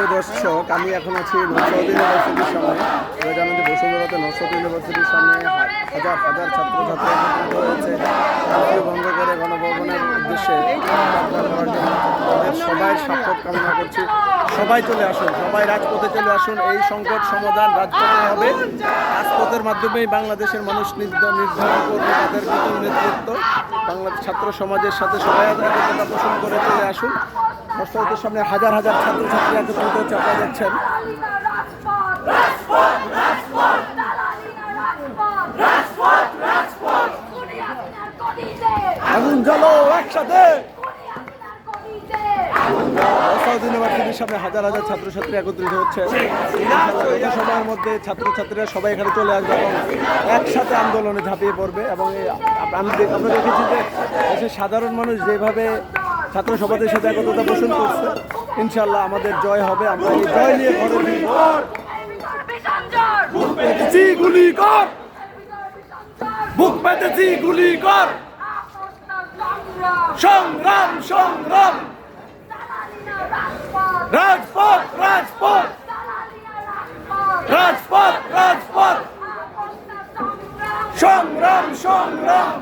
প্রিয় দর্শক, আমি এখন আছি নসরত ইউনিভার্সিটির সামনে। আপনারা জানেন যে বসুন্ধরাতে নসরত ইউনিভার্সিটির সামনে হাজার হাজার ছাত্রছাত্রী একত্রিত বন্ধ করে গণভবনের উদ্দেশ্যে তাদের সবাই সাক্ষর কামনা করছি। সবাই চলে আসুন, সবাই রাজপথে চলে আসুন। এই সংকট সমাধান রাজপথে হবে। রাজপথের মাধ্যমেই বাংলাদেশের মানুষ নির্ধ- নির্ধারণ করবে, তাদের বাংলাদেশ ছাত্র সমাজের সাথে একতা পোষণ করে চলে আসুন। মোস্তাদের সামনে হাজার হাজার ছাত্রছাত্রী একত্রিত হচ্ছে, আপনারা দেখছেন। আগুন জ্বালো একসাথে। সামনে হাজার হাজার একত্রিত হচ্ছে। ছাত্রছাত্রীরা সবাই এখানে চলে আসবে একসাথে আন্দোলনে ঝাঁপিয়ে পড়বে এবং আমি আমরা দেখেছি যে দেশের সাধারণ মানুষ যেভাবে ছাত্র সাথে একতা পোষণ করছে ইনশাল্লাহ আমাদের জয় হবে। আমরা জয় নিয়ে ঘরে কর! বুক কর! সংগ্রাম সংগ্রাম রাজপথ রাজপথ রাজপথ রাজপথ সংগ্রাম সংগ্রাম